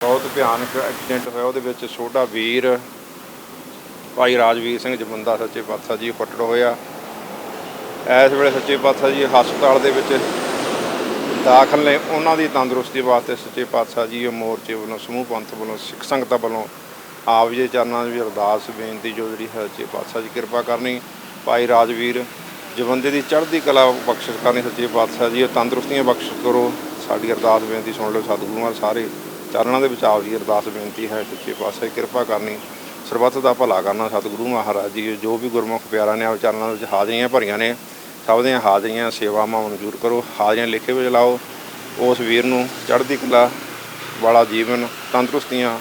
ਬਹੁਤ ਭਿਆਨਕ ਐਕਸੀਡੈਂਟ ਹੋਇਆ। ਉਹਦੇ ਵਿੱਚ ਛੋਟਾ ਵੀਰ, ਭਾਈ ਰਾਜਵੀਰ ਸਿੰਘ ਜਮੰਦਾ ਸੱਚੇ ਪਾਤਸ਼ਾਹ ਜੀ ਫੱਟੜ ਹੋਇਆ। ਇਸ ਵੇਲੇ ਸੱਚੇ ਪਾਤਸ਼ਾਹ ਜੀ ਹਸਪਤਾਲ ਦੇ ਵਿੱਚ ਦਾਖਲ ਨੇ। ਉਹਨਾਂ ਦੀ ਤੰਦਰੁਸਤੀ ਵਾਸਤੇ ਸੱਚੇ ਪਾਤਸ਼ਾਹ ਜੀ ਮੋਰਚੇ ਵੱਲੋਂ, ਸਮੂਹ ਪੰਥ ਵੱਲੋਂ, ਸਿੱਖ ਸੰਗਤਾਂ ਵੱਲੋਂ ਆਪ ਜੀ ਚਰਨਾਂ ਦੀ ਅਰਦਾਸ, ਬੇਨਤੀ, ਜੋ ਜਿਹੜੀ ਹੈ ਸੱਚੇ ਪਾਤਸ਼ਾਹ ਜੀ ਕਿਰਪਾ ਕਰਨੀ। ਭਾਈ ਰਾਜਵੀਰ ਜਵੰਦੇ ਦੀ ਚੜ੍ਹਦੀ ਕਲਾ ਬਖਸ਼ਿਸ਼ ਕਰਨੀ। ਸੱਚੇ ਪਾਤਸ਼ਾਹ ਜੀ ਤੰਦਰੁਸਤੀਆਂ ਬਖਸ਼ਿਸ਼ ਕਰੋ। ਸਾਡੀ ਅਰਦਾਸ, ਬੇਨਤੀ ਸੁਣ ਲਓ। ਸਤਿਗੁਰੂਆਂ ਸਾਰੇ ਚਰਨਾਂ ਦੇ ਵਿੱਚ ਆਪ ਜੀ ਅਰਦਾਸ ਬੇਨਤੀ ਹੈ ਸੱਚੇ ਪਾਤਸ਼ਾਹ ਕਿਰਪਾ ਕਰਨੀ। ਸਰਬੱਤ ਦਾ ਭਲਾ ਕਰਨਾ ਸਤਿਗੁਰੂ ਮਹਾਰਾਜ ਜੀ, ਜੋ ਵੀ ਗੁਰਮੁਖ ਪਿਆਰਾਂ ਨੇ ਆਪ ਚਰਨਾਂ ਵਿੱਚ ਹਾਜ਼ਰੀਆਂ ਭਰੀਆਂ ਨੇ, ਸਭ ਦੀਆਂ ਹਾਜ਼ਰੀਆਂ, ਸੇਵਾਵਾਂ ਮਨਜ਼ੂਰ ਕਰੋ, ਹਾਜ਼ਰੀਆਂ ਲਿਖੇ ਵਿੱਚ ਲਾਓ। ਉਸ ਵੀਰ ਨੂੰ ਚੜ੍ਹਦੀ ਕਲਾ ਵਾਲਾ ਜੀਵਨ, ਤੰਦਰੁਸਤੀਆਂ,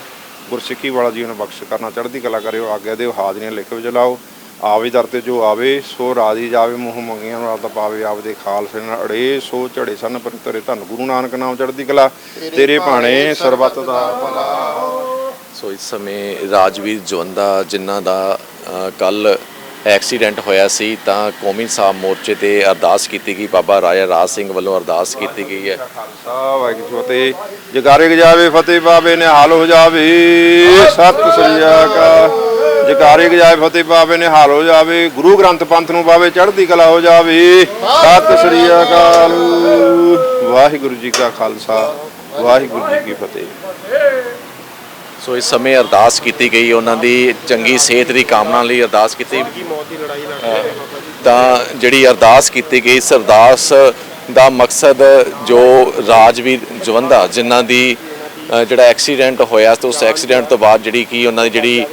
ਗੁਰਸਿੱਖੀ ਵਾਲਾ ਜੀਵਨ ਬਖਸ਼ ਕਰਨਾ, ਚੜ੍ਹਦੀ ਕਲਾ ਕਰਿਓ, ਆਗਿਆ ਦਿਓ, ਹਾਜ਼ਰੀਆਂ ਲਿਖੇ ਵਿੱਚ ਲਾਓ। ਆਵੇ ਦਰ ਤੇ ਜੋ ਆਵੇ ਸੋ ਰਾਜੀ ਜਾਵੇ ਮੂੰਹ ਮੰਗੀਆਂ ਨਾਲ ਤਾਂ ਪਾਵੇ ਆਪਦੇ ਖਾਲਸੇ ਨਾਲ ਅੜੇ ਸੋ ਝੜੇ ਸਨ ਪਰ ਤੇਰੇ ਧੰਨ ਗੁਰੂ ਨਾਨਕ ਨਾਮ ਚੜ੍ਹਦੀ ਕਲਾ। ਤੇਰੇ ਭਾਣੇ ਸਰਬੱਤ ਦਾ ਭਲਾ। ਸੋ ਇਸ ਸਮੇਂ ਰਾਜਵੀਰ ਜਵੰਦਾ ਜਿਨ੍ਹਾਂ ਦਾ ਕੱਲ ਐਕਸੀਡੈਂਟ ਹੋਇਆ ਸੀ ਤਾਂ ਕੌਮੀ ਸਾਹਿਬ ਮੋਰਚੇ ਤੇ ਅਰਦਾਸ ਕੀਤੀ ਗਈ। ਬਾਬਾ ਰਾਜਾ ਰਾਜ ਸਿੰਘ ਵੱਲੋਂ ਅਰਦਾਸ ਕੀਤੀ ਗਈ ਹੈ। ਖਾਲਸਾ ਵਾਹਿਗੁਰੂ ਫਤਿਹ। ਜਗਾਰੇ ਗਜਾਵੇ ਫਤਿਹ ਬਾਬੇ ਨੇ ਹਾਲ ਹੋ ਜਾਵੇ। ਸਤਿ ਸ੍ਰੀ ਅਕਾਲ। ਜਗਾਰੇ ਗਜਾਵੇ ਫਤਿਹ ਬਾਬੇ ਨੇ ਹੋ ਜਾਵੇ, ਗੁਰੂ ਗ੍ਰੰਥ ਪੰਥ ਨੂੰ ਬਾਬੇ ਚੜ੍ਹਦੀ ਕਲਾ ਹੋ ਜਾਵੇ। ਸਤਿ ਸ੍ਰੀ ਅਕਾਲ। ਵਾਹਿਗੁਰੂ ਜੀ ਕਾ ਖਾਲਸਾ, ਵਾਹਿਗੁਰੂ ਜੀ ਕੀ ਫਤਿਹ। ਸੋ ਇਸ ਸਮੇਂ ਅਰਦਾਸ ਕੀਤੀ ਗਈ, ਉਹਨਾਂ ਦੀ ਚੰਗੀ ਸਿਹਤ ਦੀ ਕਾਮਨਾ ਲਈ ਅਰਦਾਸ ਕੀਤੀ। ਤਾਂ ਜਿਹੜੀ ਅਰਦਾਸ ਕੀਤੀ ਗਈ, ਇਸ ਅਰਦਾਸ ਦਾ ਮਕਸਦ ਜੋ ਰਾਜਵੀਰ ਜਵੰਦਾ, ਜਿਨ੍ਹਾਂ ਦੀ ਜਿਹੜਾ ਐਕਸੀਡੈਂਟ ਹੋਇਆ, ਤੇ ਉਸ ਐਕਸੀਡੈਂਟ ਤੋਂ ਬਾਅਦ ਜਿਹੜੀ ਕੀ ਉਹਨਾਂ ਦੀ ਜਿਹੜੀ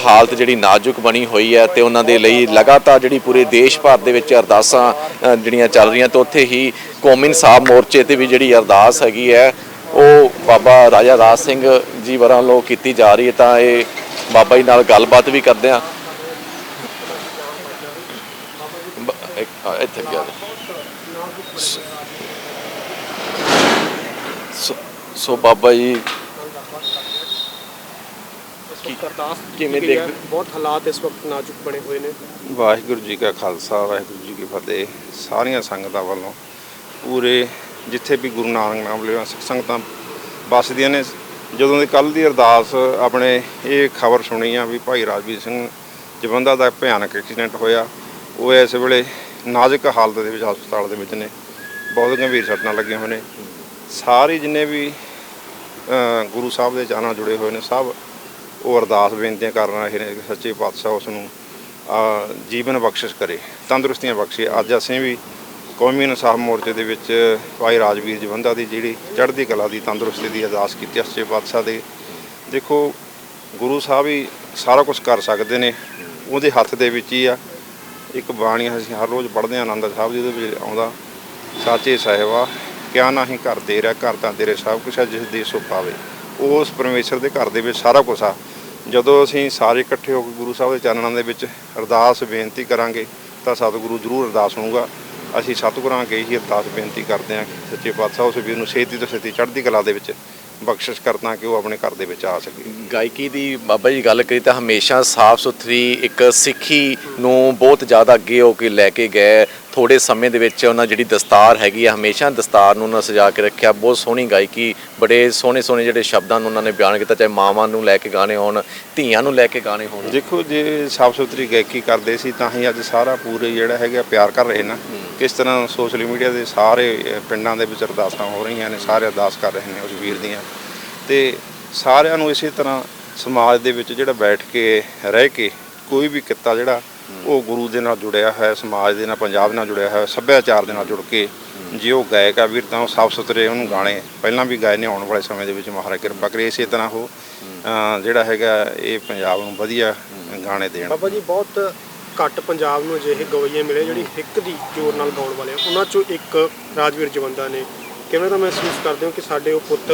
ਹਾਲਤ ਜਿਹੜੀ ਨਾਜ਼ੁਕ ਬਣੀ ਹੋਈ ਹੈ ਤੇ ਉਹਨਾਂ ਦੇ ਲਈ ਲਗਾਤਾਰ ਜਿਹੜੀ ਪੂਰੇ ਦੇਸ਼ ਭਰ ਦੇ ਵਿੱਚ ਅਰਦਾਸਾਂ ਜਿਹੜੀਆਂ ਚੱਲ ਰਹੀਆਂ ਤੇ ਉੱਥੇ ਹੀ ਕੌਮੀ ਇਨਸਾਫ਼ ਮੋਰਚੇ ਤੇ ਵੀ ਜਿਹੜੀ ਅਰਦਾਸ ਹੈਗੀ ਹੈ, ਉਹ ਬਾਬਾ ਰਾਜਾ ਰਾਜ ਸਿੰਘ ਜੀ ਵਰਾਂ ਵੱਲੋਂ ਕੀਤੀ ਜਾ ਰਹੀ ਹੈ ਤਾਂ ਇਹ ਬਾਬਾ ਜੀ ਨਾਲ ਗੱਲਬਾਤ ਵੀ ਕਰਦੇ ਆ ਇੱਥੇ ਗਿਆ ਸੋ ਬਾਬਾ ਜੀ ਅਰਦਾਸ ਕਿਵੇਂ। ਦੇਖ- ਬਹੁਤ ਹਾਲਾਤ ਇਸ ਵਕਤ ਨਾਜ਼ੁਕ ਬਣੇ ਹੋਏ ਨੇ। ਵਾਹਿਗੁਰੂ ਜੀ ਕਾ ਖਾਲਸਾ ਵਾਹਿਗੁਰੂ ਜੀ ਕੀ ਫਤਿਹ। ਸਾਰੀਆਂ ਸੰਗਤਾਂ ਵੱਲੋਂ ਪੂਰੇ ਜਿੱਥੇ ਵੀ ਗੁਰੂ ਨਾਨਕ ਨਾਮ ਲਿਆ ਸਿੱਖ ਸੰਗਤਾਂ ਵੱਸਦੀਆਂ ਨੇ। ਜਦੋਂ ਦੀ ਕੱਲ ਦੀ ਅਰਦਾਸ ਆਪਣੇ ਇਹ ਖਬਰ ਸੁਣੀ ਆ ਵੀ ਭਾਈ ਰਾਜਵੀਰ ਸਿੰਘ ਜਵੰਦਾ ਦਾ ਭਿਆਨਕ ਐਕਸੀਡੈਂਟ ਹੋਇਆ ਉਹ ਇਸ ਵੇਲੇ ਨਾਜ਼ੁਕ ਹਾਲਤ ਦੇ ਵਿੱਚ ਹਸਪਤਾਲ ਦੇ ਵਿੱਚ ਨੇ। ਬਹੁਤ ਗੰਭੀਰ ਸੱਟਾਂ ਲੱਗੀਆਂ ਹੋਏ ਨੇ। ਸਾਰੇ ਜਿੰਨੇ ਵੀ ਗੁਰੂ ਸਾਹਿਬ ਦੇ ਚਾਰਾਂ ਜੁੜੇ ਹੋਏ ਨੇ ਸਭ ਉਹ ਅਰਦਾਸ ਬੇਨਤੀਆਂ ਕਰ ਰਹੇ ਨੇ ਸੱਚੇ ਪਾਤਸ਼ਾਹ ਉਸ ਨੂੰ ਜੀਵਨ ਬਖਸ਼ਿਸ਼ ਕਰੇ, ਤੰਦਰੁਸਤੀਆਂ ਬਖਸ਼ੇ। ਅੱਜ ਅਸੀਂ ਵੀ ਕੌਮੀ ਇਨਸਾਫ ਮੋਰਚੇ ਦੇ ਵਿੱਚ ਭਾਈ ਰਾਜਵੀਰ ਜਵੰਦਾ ਦੀ ਜਿਹੜੀ ਚੜ੍ਹਦੀ ਕਲਾ ਦੀ, ਤੰਦਰੁਸਤੀ ਦੀ ਅਰਦਾਸ ਕੀਤੀ ਸੱਚੇ ਪਾਤਸ਼ਾਹ ਦੇ। ਦੇਖੋ, ਗੁਰੂ ਸਾਹਿਬ ਹੀ ਸਾਰਾ ਕੁਝ ਕਰ ਸਕਦੇ ਨੇ। ਉਹਦੇ ਹੱਥ ਦੇ ਵਿੱਚ ਹੀ ਆ। ਇੱਕ ਬਾਣੀ ਅਸੀਂ ਹਰ ਰੋਜ਼ ਪੜ੍ਹਦੇ ਹਾਂ, ਆਨੰਦ ਸਾਹਿਬ ਜਿਹਦੇ ਵਿੱਚ ਆਉਂਦਾ, ਸਾਚੇ ਸਾਹਿਬਾ, ਕਿਆ ਨਹੀਂ ਘਰ ਦੇ ਰਿਹਾ ਘਰ ਤਾਂ ਤੇਰੇ ਸਭ ਕੁਛ ਹੈ ਜਿਸ ਦੇ ਸੋ ਪਾਵੇ ਉਸ ਪਰਮੇਸ਼ਰ ਦੇ ਘਰ ਦੇ ਵਿੱਚ ਸਾਰਾ ਕੁਝ ਆ। ਜਦੋਂ ਅਸੀਂ ਸਾਰੇ ਇਕੱਠੇ ਹੋ ਕੇ ਗੁਰੂ ਸਾਹਿਬ ਦੇ ਚਰਨਾਂ ਦੇ ਵਿੱਚ ਅਰਦਾਸ, ਬੇਨਤੀ ਕਰਾਂਗੇ, ਤਾਂ ਸਤਿਗੁਰੂ ਜ਼ਰੂਰ ਅਰਦਾਸ ਹੋਊਗਾ। ਅਸੀਂ ਸਤਿਗੁਰਾਂ ਅੱਗੇ ਹੀ ਅਰਦਾਸ, ਬੇਨਤੀ ਕਰਦੇ ਹਾਂ ਕਿ ਸੱਚੇ ਪਾਤਸ਼ਾਹ ਉਸ ਵੀਰ ਨੂੰ ਛੇਤੀ ਤੋਂ ਛੇਤੀ ਚੜ੍ਹਦੀ ਕਲਾ ਦੇ ਵਿੱਚ ਬਖਸ਼ਿਸ਼ ਕਰਨਾ ਕਿ ਉਹ ਆਪਣੇ ਘਰ ਦੇ ਵਿੱਚ ਆ ਸਕੇ। ਗਾਇਕੀ ਦੀ ਬਾਬਾ ਜੀ ਗੱਲ ਕਰੀ ਤਾਂ ਹਮੇਸ਼ਾ ਸਾਫ਼ ਸੁਥਰੀ ਇੱਕ ਸਿੱਖੀ ਨੂੰ ਬਹੁਤ ਜ਼ਿਆਦਾ ਅੱਗੇ ਹੋ ਕੇ ਲੈ ਕੇ ਗਏ। ਥੋੜੇ ਸਮੇਂ ਦੇ ਵਿੱਚ ਉਹਨਾਂ ਜਿਹੜੀ ਦਸਤਾਰ ਹੈਗੀ ਆ ਹਮੇਸ਼ਾ ਦਸਤਾਰ ਨੂੰ ਉਹਨਾਂ ਸਜਾ ਕੇ ਰੱਖਿਆ। ਬਹੁਤ ਸੋਹਣੀ ਗਾਇਕੀ ਬੜੇ ਸੋਹਣੇ ਸੋਹਣੇ ਜਿਹੜੇ ਸ਼ਬਦਾਂ ਨੂੰ ਉਹਨਾਂ ਨੇ ਬਿਆਨ ਕੀਤਾ ਚਾਹੇ ਮਾਵਾਂ ਨੂੰ ਲੈ ਕੇ ਗਾਣੇ ਹੋਣ ਧੀਆਂ ਨੂੰ ਲੈ ਕੇ ਗਾਣੇ ਹੋਣ। ਦੇਖੋ ਜੇ ਸਾਫ਼ ਸੁਥਰੀ ਗਾਇਕੀ ਕਰਦੇ ਸੀ ਤਾਂ ਹੀ ਅੱਜ ਸਾਰਾ ਪੂਰੇ ਜਿਹੜਾ ਹੈਗਾ ਪਿਆਰ ਕਰ ਰਹੇ ਨਾ। ਕਿਸ ਤਰ੍ਹਾਂ ਸੋਸ਼ਲ ਮੀਡੀਆ ਦੇ ਸਾਰੇ ਪਿੰਡਾਂ ਦੇ ਵਿੱਚ ਅਰਦਾਸਾਂ ਹੋ ਰਹੀਆਂ ਨੇ ਸਾਰੇ ਅਰਦਾਸ ਕਰ ਰਹੇ ਨੇ ਉਸ ਵੀਰ ਦੀਆਂ। ਤੇ ਸਾਰਿਆਂ ਨੂੰ ਇਸੇ ਤਰ੍ਹਾਂ ਸਮਾਜ ਦੇ ਵਿੱਚ ਜਿਹੜਾ ਬੈਠ ਕੇ ਰਹਿ ਕੇ ਕੋਈ ਵੀ ਕਿੱਤਾ ਜਿਹੜਾ ਉਹ ਗੁਰੂ ਦੇ ਨਾਲ ਜੁੜਿਆ ਹੈ, ਸਮਾਜ ਦੇ ਨਾਲ, ਪੰਜਾਬ ਨਾਲ ਜੁੜਿਆ ਹੈ, ਸੱਭਿਆਚਾਰ ਦੇ ਨਾਲ ਜੁੜ ਕੇ ਜੇ ਉਹ ਗਾਇਕ ਆ ਵੀਰ ਤਾਂ ਉਹ ਸਾਫ਼ ਸੁਥਰੇ ਉਹਨੂੰ ਗਾਣੇ, ਪਹਿਲਾਂ ਵੀ ਗਾਏ ਨੇ, ਆਉਣ ਵਾਲੇ ਸਮੇਂ ਦੇ ਵਿੱਚ ਮਹਾਰਾਜ ਕਿਰਪਾ ਕਰੇ ਇਸੇ ਤਰ੍ਹਾਂ ਉਹ ਜਿਹੜਾ ਹੈਗਾ ਇਹ ਪੰਜਾਬ ਨੂੰ ਵਧੀਆ ਗਾਣੇ ਦੇਣ। ਬਾਬਾ ਜੀ, ਬਹੁਤ ਘੱਟ ਪੰਜਾਬ ਨੂੰ ਅਜਿਹੇ ਗਵਈਏ ਮਿਲੇ ਜਿਹੜੀ ਹਿੱਕ ਦੀ ਜ਼ੋਰ ਨਾਲ ਗਾਉਣ ਵਾਲੇ ਆ। ਉਹਨਾਂ ਚੋਂ ਇੱਕ ਰਾਜਵੀਰ ਜਵੰਦਾ ਨੇ। ਕਿਵੇਂ ਦਾ ਮਹਿਸੂਸ ਕਰਦੇ ਹੋ ਕਿ ਸਾਡੇ ਉਹ ਪੁੱਤ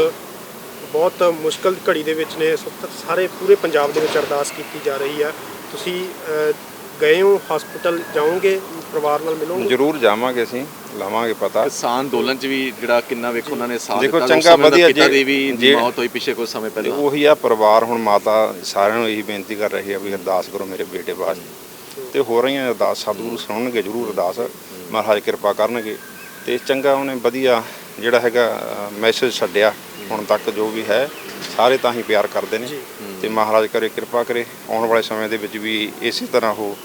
ਬਹੁਤ ਮੁਸ਼ਕਲ ਘੜੀ ਦੇ ਵਿੱਚ ਨੇ ਸਾਰੇ ਪੂਰੇ ਪੰਜਾਬ ਦੇ ਵਿੱਚ ਅਰਦਾਸ ਕੀਤੀ ਜਾ ਰਹੀ ਆ। ਤੁਸੀਂ ਗਏ ਹੋ ਹਸਪੀਟਲ ਜਾਓਗੇ ਪਰਿਵਾਰ ਨਾਲ ਮਿਲੋਗੇ? ਜ਼ਰੂਰ ਜਾਵਾਂਗੇ ਅਸੀਂ ਲਾਵਾਂਗੇ ਪਤਾ। ਕਿਸਾਨ ਅੰਦੋਲਨ ਚ ਵੀ ਜਿਹੜਾ ਕਿੰਨਾ ਵੇਖੋ ਉਹਨਾਂ ਨੇ ਸਾਥ ਦੇਖੋ ਦਿੱਤਾ, ਉਸ ਚੰਗਾ ਵਧੀਆ ਜੇ- ਦੀ ਵੀ ਮੌਤ ਹੋਈ ਪਿਛੇ ਕੁਝ ਸਮੇਂ ਪਹਿਲਾਂ। ਉਹੀ ਆ ਪਰਿਵਾਰ ਹੁਣ ਮਾਤਾ ਸਾਰਿਆਂ ਨੂੰ ਇਹੀ ਬੇਨਤੀ ਕਰ ਰਹੀ ਆ ਵੀ ਅਰਦਾਸ ਕਰੋ ਮੇਰੇ ਬੇਟੇ ਵਾਸਤੇ। ਤੇ ਹੋ ਰਹੀਆਂ ਅਰਦਾਸ ਸਤਿਗੁਰੂ ਸੁਣਨਗੇ ਜ਼ਰੂਰ ਅਰਦਾਸ। ਮਹਾਰਾਜ ਕਿਰਪਾ ਕਰਨਗੇ। ਤੇ ਚੰਗਾ ਉਹਨੇ ਵਧੀਆ ਜਿਹੜਾ ਹੈਗਾ ਮੈਸੇਜ ਛੱਡਿਆ ਹੁਣ ਤੱਕ ਜੋ ਵੀ ਹੈ ਸਾਰੇ ਤਾਂ ਹੀ ਪਿਆਰ ਕਰਦੇ ਨੇ। ਤੇ ਮਹਾਰਾਜ ਕਰੇ ਕਿਰਪਾ ਕਰੇ ਆਉਣ ਵਾਲੇ ਸਮੇਂ ਦੇ ਵਿੱਚ ਵੀ ਇਸੇ ਤਰ੍ਹਾਂ ਉਹ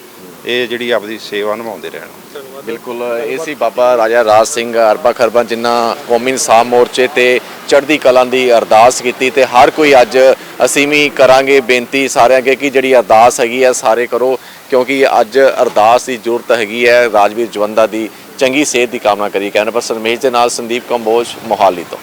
ਇਹ ਜਿਹੜੀ ਆਪਦੀ ਸੇਵਾ ਨਿਭਾਉਂਦੇ ਰਹਿਣ। ਬਿਲਕੁਲ ਇਹ ਸੀ ਬਾਬਾ ਰਾਜਾ ਰਾਜ ਸਿੰਘ ਅਰਬਾ ਖਰਬਾ ਜਿਨ੍ਹਾਂ ਕੌਮੀ ਇਨਸਾਫ ਮੋਰਚੇ ਤੇ ਚੜ੍ਹਦੀ ਕਲਾਂ ਦੀ ਅਰਦਾਸ ਕੀਤੀ ਤੇ ਹਰ ਕੋਈ ਅੱਜ ਅਸੀਂ ਵੀ ਕਰਾਂਗੇ ਬੇਨਤੀ ਸਾਰਿਆਂ ਅੱਗੇ ਕਿ ਜਿਹੜੀ ਅਰਦਾਸ ਹੈਗੀ ਹੈ ਸਾਰੇ ਕਰੋ ਕਿਉਂਕਿ ਅੱਜ ਅਰਦਾਸ ਦੀ ਜ਼ਰੂਰਤ ਹੈਗੀ ਹੈ ਰਾਜਵੀਰ ਜਵੰਦਾ ਦੀ ਚੰਗੀ ਸਿਹਤ ਦੀ ਕਾਮਨਾ ਕਰੀ ਕੈਮਰਾ ਪਰਸਨ ਮਹੇਸ਼ ਦੇ ਨਾਲ ਸੰਦੀਪ ਕੰਬੋਜ ਮੋਹਾਲੀ ਤੋਂ।